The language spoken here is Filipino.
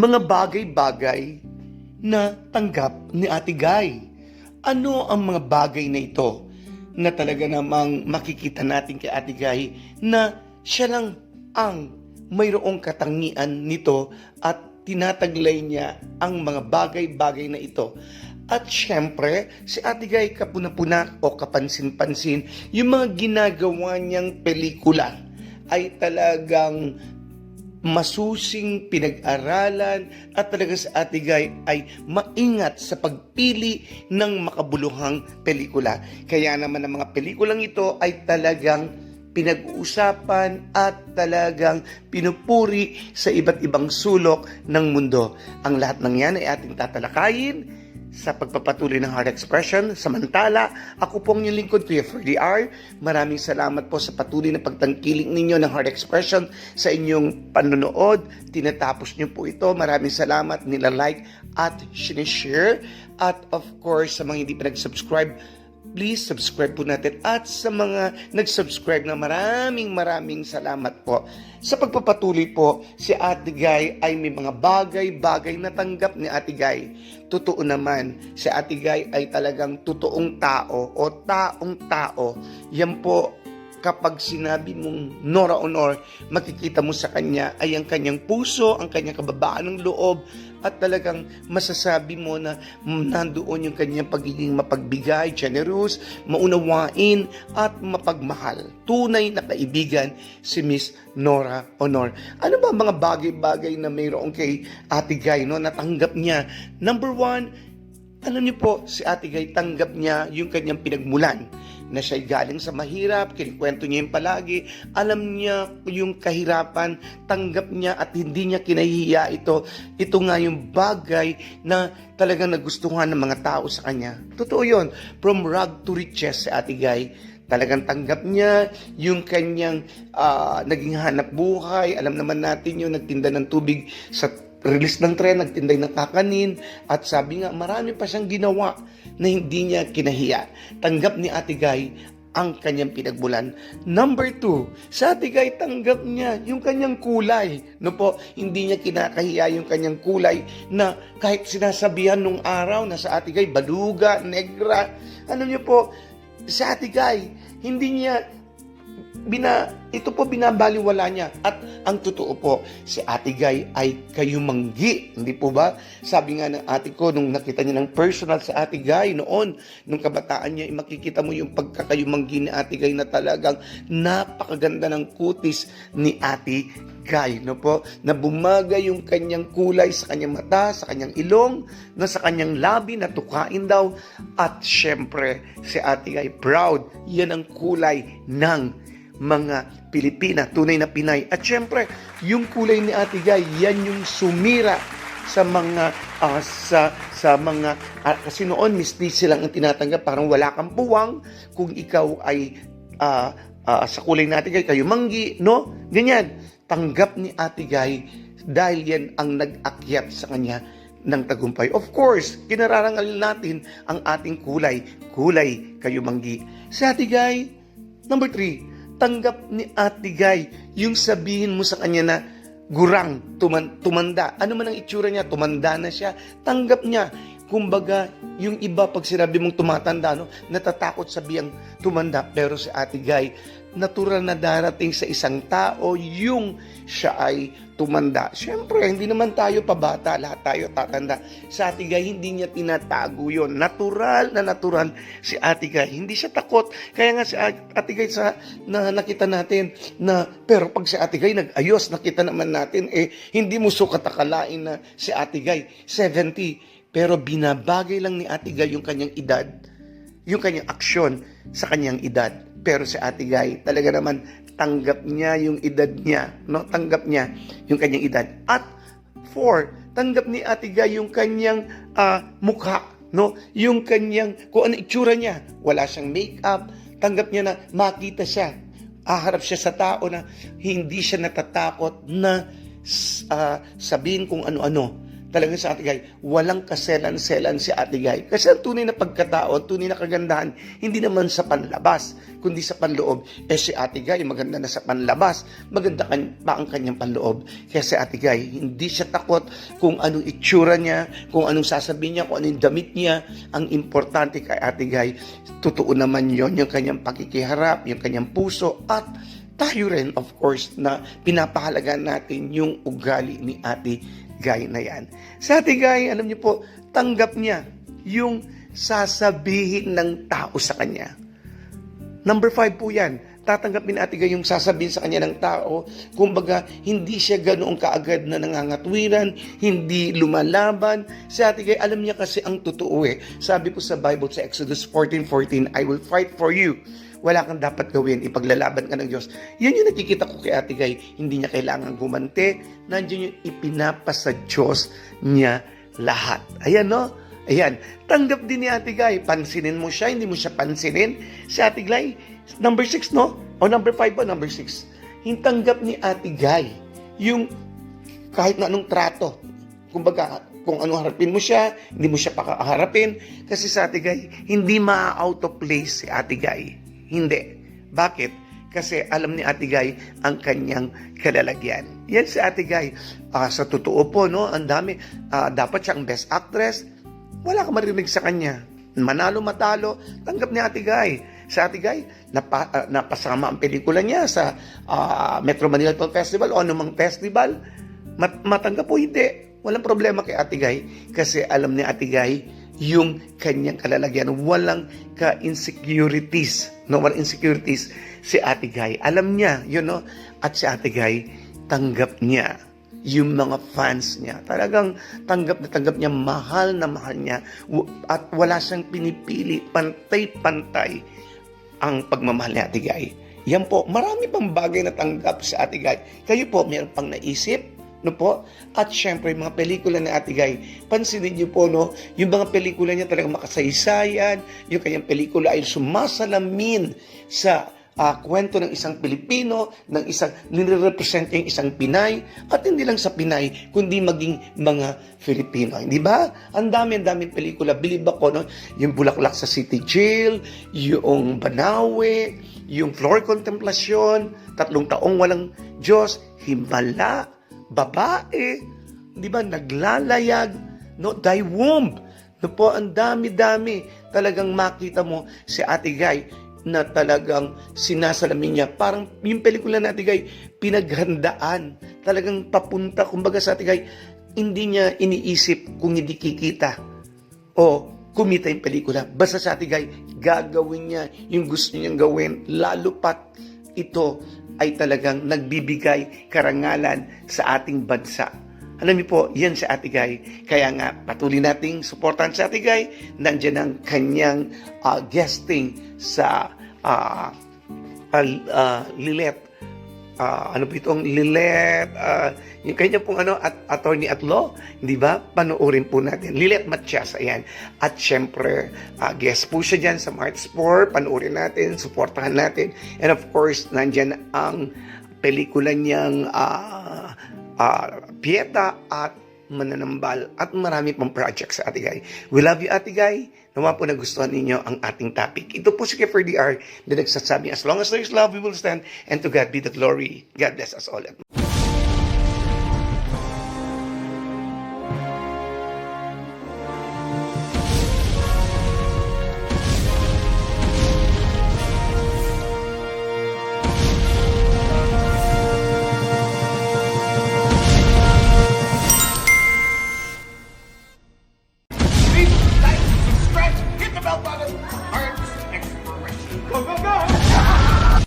mga bagay-bagay na tanggap ni Ate Guy. Ano ang mga bagay na ito na talaga namang makikita natin kay Ate Guy na siya lang ang mayroong katangian nito at tinataglay niya ang mga bagay-bagay na ito. At syempre, si Ate Guy kapuna-puna o kapansin-pansin, yung mga ginagawa niyang pelikula ay talagang masusing pinag-aralan at talaga sa Ate Guy ay maingat sa pagpili ng makabuluhang pelikula. Kaya naman ang mga pelikulang ito ay talagang pinag-uusapan at talagang pinupuri sa iba't ibang sulok ng mundo. Ang lahat ng yan ay ating tatalakayin sa pagpapatuloy ng Heart Expression. Samantala, ako pong yung lingkod, Kuya Ferdy R. Maraming salamat po sa patuloy na pagtangkiling ninyo ng Heart Expression sa inyong panonood. Tinatapos niyo po ito. Maraming salamat nila like at sinishare. At of course, sa mga hindi pa nag-subscribe, please subscribe po natin at sa mga nag-subscribe na maraming maraming salamat po. Sa pagpapatuloy po, si Ate Guy ay may mga bagay-bagay na tanggap ni Ate Guy. Totoo naman, si Ate Guy ay talagang totoong tao o taong tao. Yan po, kapag sinabi mong Nora Honor, makikita mo sa kanya ay ang kanyang puso, ang kanyang kababaan ng loob, at talagang masasabi mo na nandoon yung kanyang pagiging mapagbigay, generous, maunawain, at mapagmahal. Tunay na kaibigan si Miss Nora Honor. Ano ba mga bagay-bagay na mayroon kay Ate Guy, no? Natanggap niya. Number one, alam niyo po, si Ate Guy tanggap niya yung kanyang pinagmulan na siya'y galing sa mahirap, kinikwento niya yung palagi, alam niya yung kahirapan, tanggap niya at hindi niya kinahihiya ito. Ito nga yung bagay na talagang nagustuhan ng mga tao sa kanya. Totoo yon From rag to riches si Ate Guy, talagang tanggap niya yung kanyang ah, naging hanap buhay. Alam naman natin yung nagtinda ng tubig sa release ng tren, nagtinday ng kakanin, at sabi nga, marami pa siyang ginawa na hindi niya kinahiya. Tanggap ni Ate Guy ang kanyang pinagbulan. Number two, sa Ate Guy, tanggap niya yung kanyang kulay. No po, hindi niya kinakahiya yung kanyang kulay na kahit sinasabihan nung araw na sa Ate Guy, baluga, negra, ano niyo po, sa Ate Guy, hindi niya bina, ito po binabaliwala niya. At ang totoo po, si Ate Guy ay kayumanggi. Hindi po ba? Sabi nga ng ate ko, nung nakita niya ng personal sa Ate Guy noon, nung kabataan niya, eh, makikita mo yung pagkakayumanggi ni Ate Guy na talagang napakaganda ng kutis ni Ate Guy, no po? Na bumagay yung kanyang kulay sa kanyang mata, sa kanyang ilong, na sa kanyang labi, na tukain daw. At syempre, si Ate Guy, proud. Yan ang kulay ng mga Pilipina, tunay na Pinay. At syempre, yung kulay ni Ate Guy, yan yung sumira sa mga ah, sa sa mga ah, kasi noon mistis silang ang tinatanggap parang wala kang puwang kung ikaw ay ah, ah, sa kulay Ate Guy kayo manggi no ganyan tanggap ni Ate Guy dahil yan ang nag-akyat sa kanya ng tagumpay. Of course, kinararangal natin ang ating kulay. Kulay, kayo manggi. Si Ate Guy, number three, tanggap ni Ate Guy yung sabihin mo sa kanya na gurang, tuman, tumanda. Ano man ang itsura niya, tumanda na siya. Tanggap niya. Kumbaga, yung iba pag sinabi mong tumatanda, no, natatakot sabihang tumanda. Pero si Ate Guy, natural na darating sa isang tao yung siya ay tumanda. Siyempre, hindi naman tayo pabata, lahat tayo tatanda. Sa Ate Guy, hindi niya tinatago yon Natural na natural si Ate Guy. Hindi siya takot. Kaya nga si Ate Guy sa na nakita natin na pero pag si Ate Guy nag-ayos, nakita naman natin eh hindi mo sukat akalain na si Ate Guy 70 pero binabagay lang ni Ate Guy yung kanyang edad, yung kanyang aksyon sa kanyang edad. Pero si Ate Guy, talaga naman tanggap niya yung edad niya, no? Tanggap niya yung kanyang edad. At four, tanggap ni Ate Guy yung kanyang ah, mukha, no? Yung kanyang kung ano itsura niya, wala siyang makeup, tanggap niya na makita siya. Aharap siya sa tao na hindi siya natatakot na ah, sabihin kung ano-ano talaga sa Ate Guy, walang kaselan-selan si Ate Guy. Kasi ang tunay na pagkatao, tunay na kagandahan, hindi naman sa panlabas, kundi sa panloob. Eh si Ate Guy, maganda na sa panlabas, maganda kan pa ang kanyang panloob. Kaya si Ate Guy, hindi siya takot kung anong itsura niya, kung anong sasabihin niya, kung anong damit niya. Ang importante kay Ate Guy, totoo naman yon yung kanyang pakikiharap, yung kanyang puso, at tayo rin, of course, na pinapahalagan natin yung ugali ni Ate Guy na yan. Sa Ate Guy, alam niyo po, tanggap niya yung sasabihin ng tao sa kanya. Number five po yan. Tatanggapin ni Ate Guy yung sasabihin sa kanya ng tao. Kumbaga, hindi siya ganoong kaagad na nangangatwiran, hindi lumalaban. Si Ate Guy, alam niya kasi ang totoo eh. Sabi po sa Bible sa Exodus 14.14, I will fight for you wala kang dapat gawin, ipaglalaban ka ng Diyos. Yan yung nakikita ko kay Ate Guy. Hindi niya kailangan gumante. Nandiyan yung ipinapasa Diyos niya lahat. Ayan, no? Ayan. Tanggap din ni Ate Guy. Pansinin mo siya, hindi mo siya pansinin. Si Ate Guy, number 6, no? O number 5 ba? Number 6. Hintanggap ni Ate Guy yung kahit na anong trato. Kumbaga, kung ano harapin mo siya, hindi mo siya pakaharapin. Kasi sa Ate Guy, hindi ma-out of place si Ate Guy. Hindi. Bakit? Kasi alam ni Ate Guy ang kanyang kalalagyan. Yan si Ate Guy. Ah, sa totoo po, no, ang dami. Ah, dapat siyang best actress. Wala ka marinig sa kanya. Manalo, matalo, tanggap ni Ate Guy. Sa Ate Guy, napa, ah, napasama ang pelikula niya sa ah, Metro Manila Film Festival o anumang festival. Mat- matanggap po hindi. Walang problema kay Ate Guy kasi alam ni Ate Guy yung kanyang kalalagyan. Walang ka-insecurities. No, walang insecurities si Ate Guy. Alam niya, yun no? At si Ate Guy, tanggap niya yung mga fans niya. Talagang tanggap na tanggap niya, mahal na mahal niya. At wala siyang pinipili, pantay-pantay ang pagmamahal ni Ate Guy. Yan po, marami pang bagay na tanggap sa Ate Guy. Kayo po, meron pang naisip? No po? At syempre, mga pelikula ni Ate Guy, pansinin niyo po, no, yung mga pelikula niya talagang makasaysayan, yung kanyang pelikula ay sumasalamin sa ah, kwento ng isang Pilipino, ng isang nire-represent yung isang Pinay, at hindi lang sa Pinay, kundi maging mga Filipino. Hindi ba? Ang dami, ang daming pelikula. Believe ako, no? Yung Bulaklak sa City Jail, yung Banawe, yung Floor Contemplation, tatlong taong walang Diyos, Himala, babae, di ba, naglalayag, no, thy womb. No po, ang dami-dami. Talagang makita mo si Ate Guy na talagang sinasalamin niya. Parang yung pelikula na Ate Guy, pinaghandaan. Talagang papunta, kumbaga sa Ate Guy, hindi niya iniisip kung hindi kikita o kumita yung pelikula. Basta sa Ate Guy, gagawin niya yung gusto niyang gawin, lalo pat ito ay talagang nagbibigay karangalan sa ating bansa. Alam niyo po, yan si Ate Guy. Kaya nga, patuloy nating suportahan si Ate Guy. Nandiyan ang kanyang ah, guesting sa ah, ah, ah, Lilet. Ah, ano po itong Lilet, ah, yung kanya pong ano, at attorney at law, di ba? Panoorin po natin. Lilet Matias, ayan. At syempre, ah, guest po siya dyan sa March 4, panoorin natin, suportahan natin. And of course, nandyan ang pelikula niyang ah, ah, Pieta at Mananambal at marami pang projects sa Ate Guy. We love you, Ate Guy. Nawa po nagustuhan ninyo ang ating topic. Ito po si Kefir DR na nagsasabi, as long as there is love, we will stand and to God be the glory. God bless us all.